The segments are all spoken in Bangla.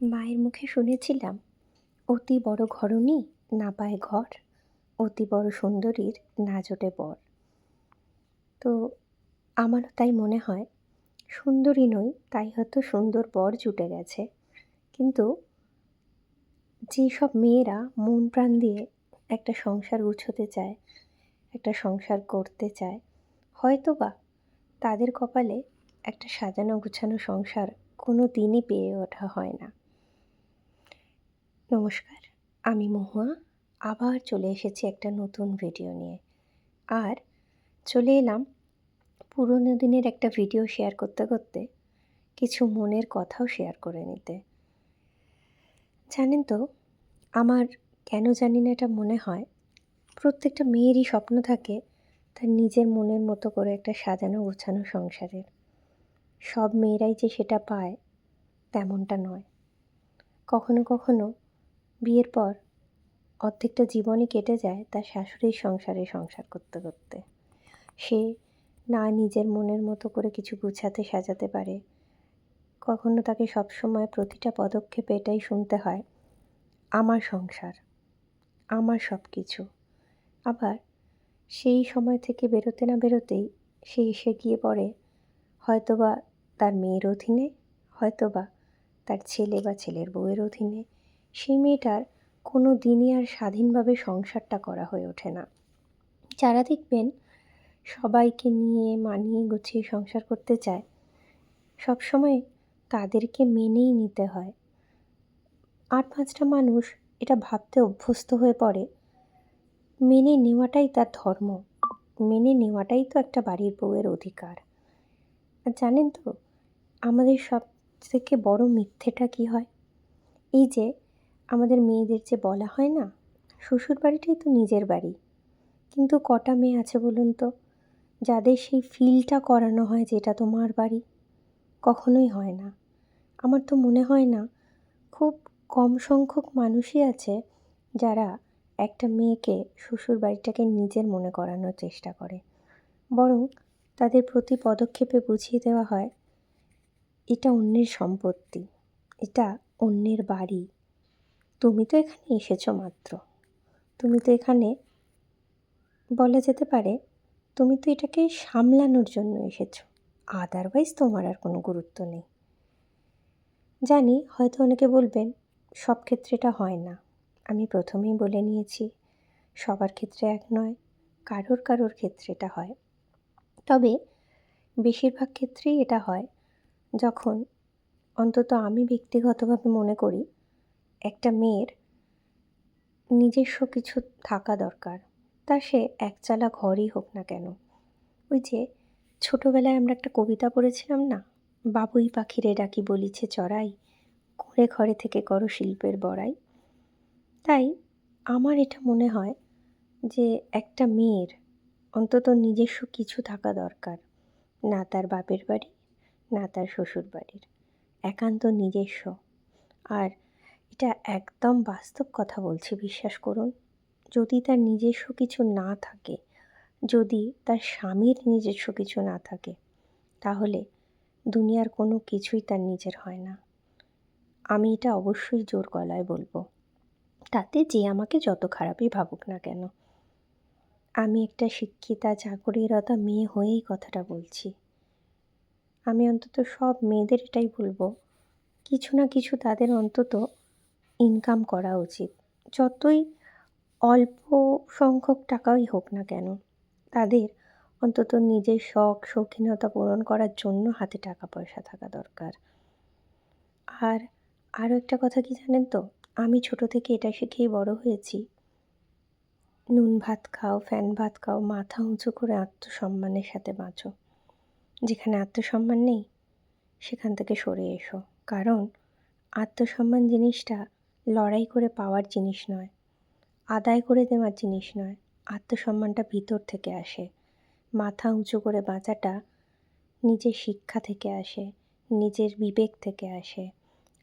মায়ের মুখে শুনেছিলাম, অতি বড় ঘরণী না পায় ঘর, অতি বড় সুন্দরীর না জোটে বর। তো আমারও তাই মনে হয়, সুন্দরী নই, তাই হয়তো সুন্দর বর জুটে গেছে। কিন্তু যেসব মেয়েরা মন প্রাণ দিয়ে একটা সংসার গুছোতে চায়, একটা সংসার করতে চায় হয়তো বা তাদের কপালে একটা সাজানো গুছানো সংসার কোনো দিনই পেয়ে ওঠা হয় না। নমস্কার, আমি মহুয়া। আবার চলে এসেছি একটা নতুন ভিডিও নিয়ে। আর চলে এলাম পুরনো দিনের একটা ভিডিও শেয়ার করতে করতে, কিছু মনের কথাও শেয়ার করে নিতে। জানেন তো, আমার কেন জানি না এটা মনে হয়, প্রত্যেকটা মেয়েরই স্বপ্ন থাকে তার নিজের মনের মতো করে একটা সাজানো গোছানো সংসারের। সব মেয়েরাই যে সেটা পায়, তেমনটা নয়। কখনো কখনো বিয়ের পর অর্ধেকটা জীবনই কেটে যায় তার শাশুড়ির সংসারে সংসার করতে করতে। সে না নিজের মনের মতো করে কিছু গুছাতে সাজাতে পারে। কখনো তাকে সবসময় প্রতিটা পদক্ষেপে এটাই শুনতে হয়, আমার সংসার, আমার সব কিছু আবার সেই সময় থেকে বেরোতে না বেরোতেই সে এসে গিয়ে পড়ে, হয়তোবা তার মেয়ের অধীনে, হয়তোবা তার ছেলে বা ছেলের বউয়ের অধীনে। সেই মেয়েটার কোনো দিনই আর স্বাধীনভাবে সংসারটা করা হয়ে ওঠে না। যারা দেখবেন সবাইকে নিয়ে মানিয়ে গুছিয়ে সংসার করতে চায়, সবসময় তাদেরকে মেনেই নিতে হয়। আর পাঁচটা মানুষ এটা ভাবতে অভ্যস্ত হয়ে পড়ে, মেনে নেওয়াটাই তার ধর্ম, মেনে নেওয়াটাই তো একটা বাড়ির বউয়ের অধিকার। আর জানেন তো, আমাদের সব থেকে বড় মিথ্যেটা কী হয়? এই যে আমাদের মেয়েদের যে বলা হয় না, শ্বশুর বাড়িটাই তো নিজের বাড়ি। কিন্তু কটা মেয়ে আছে বলুন তো, যাদের সেই ফিলটা করানো হয় যেটা তোমার বাড়ি? কখনোই হয় না। আমার তো মনে হয় না, খুব কম সংখ্যক মানুষই আছে যারা একটা মেয়েকে শ্বশুর বাড়িটাকে নিজের মনে করানোর চেষ্টা করে। বরং তাদের প্রতি পদক্ষেপে বুঝিয়ে দেওয়া হয়, এটা অন্যের সম্পত্তি, এটা অন্যের বাড়ি। তুমি তো এখানে এসেছ মাত্র। তুমি তো এখানে বলা যেতে পারে তুমি তো এটাকে সামলানোর জন্য এসেছ। আদারওয়াইজ তোমার আর কোনো গুরুত্ব নেই। জানি হয়তো অনেকে বলবেন, সব ক্ষেত্রে এটা হয় না। আমি প্রথমেই বলে নিয়েছি, সবার ক্ষেত্রে এক নয়, কারোর কারোর ক্ষেত্রে এটা হয়। তবে বেশিরভাগ ক্ষেত্রেই এটা হয়। যখন অন্তত আমি ব্যক্তিগতভাবে মনে করি একটা মেয়ের নিজস্ব কিছু থাকা দরকার। তা সে একচালা ঘরই হোক না কেন। ওই যে ছোটোবেলায় আমরা একটা কবিতা পড়েছিলাম না? বাবুই পাখিরে ডাকি বলিছে চড়াই করে ঘরে থেকে করো শিল্পের বড়াই। তাই আমার এটা মনে হয় যে একটা মেয়ের অন্তত নিজস্ব কিছু থাকা দরকার। না তার বাপের বাড়ি, না তার শ্বশুর বাড়ির একান্ত নিজস্ব। আর এটা একদম বাস্তব কথা বলছি, বিশ্বাস করুন। যদি তার নিজস্ব কিছু না থাকে, যদি তার স্বামীর নিজস্ব কিছু না থাকে, তাহলে দুনিয়ার কোনো কিছুই তার নিজের হয় না। আমি এটা অবশ্যই জোর গলায় বলব। তাতে যে আমাকে যত খারাপই ভাবুক না কেন, আমি একটা শিক্ষিতা, চাকরিরতা মেয়ে হয়েই কথাটা বলছি। আমি অন্তত সব মেয়েদের এটাই বলব। কিছু না কিছু তাদের অন্তত ইনকাম করা উচিত। যতই অল্প সংখ্যক টাকাই হোক না কেন, তাদের অন্তত নিজের শখ, শৌখিনতা পূরণ করার জন্য হাতে টাকা পয়সা থাকা দরকার। আর আরও একটা কথা কি জানেন তো? আমি ছোট থেকে এটা শিখেই বড় হয়েছি। নুন ভাত খাও, ফ্যান ভাত খাও, মাথা উঁচু করে আত্মসম্মানের সাথে বাঁচো। যেখানে আত্মসম্মান নেই, সেখান থেকে সরে এসো। কারণ আত্মসম্মান জিনিসটা লড়াই করে পাওয়ার জিনিস নয়, আদায় করে দেওয়ার জিনিস নয়, আত্মসম্মানটা ভিতর থেকে আসে, মাথা উঁচু করে বাঁচাটা নিজের শিক্ষা থেকে আসে, নিজের বিবেক থেকে আসে।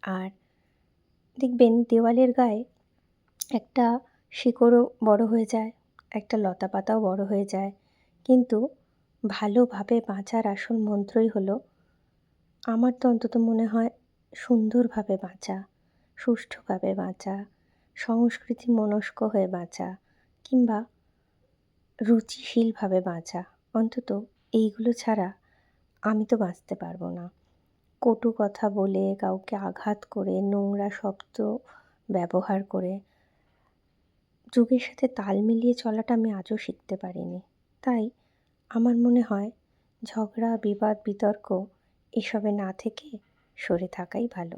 আর দেখবেন দেওয়ালের গায়ে একটা শিকড়ও বড় হয়ে যায়, একটা লতা পাতাও বড় হয়ে যায়। কিন্তু ভালোভাবে বাঁচার আসল মন্ত্রই হলো, আমার তো অন্তত মনে হয় সুন্দরভাবে বাঁচা। সুষ্ঠুভাবে বাঁচা, সংস্কৃতি মনস্ক হয়ে বাঁচা কিংবা রুচিশীলভাবে বাঁচা, অন্তত এইগুলো ছাড়া আমি তো বাঁচতে পারব না। কটু কথা বলে কাউকে আঘাত করে, নোংরা শব্দ ব্যবহার করে যুগের সাথে তাল মিলিয়ে চলাটা আমি আজও শিখতে পারিনি। তাই আমার মনে হয় ঝগড়া, বিবাদ, বিতর্ক এসবে না থেকে সরে থাকাই ভালো।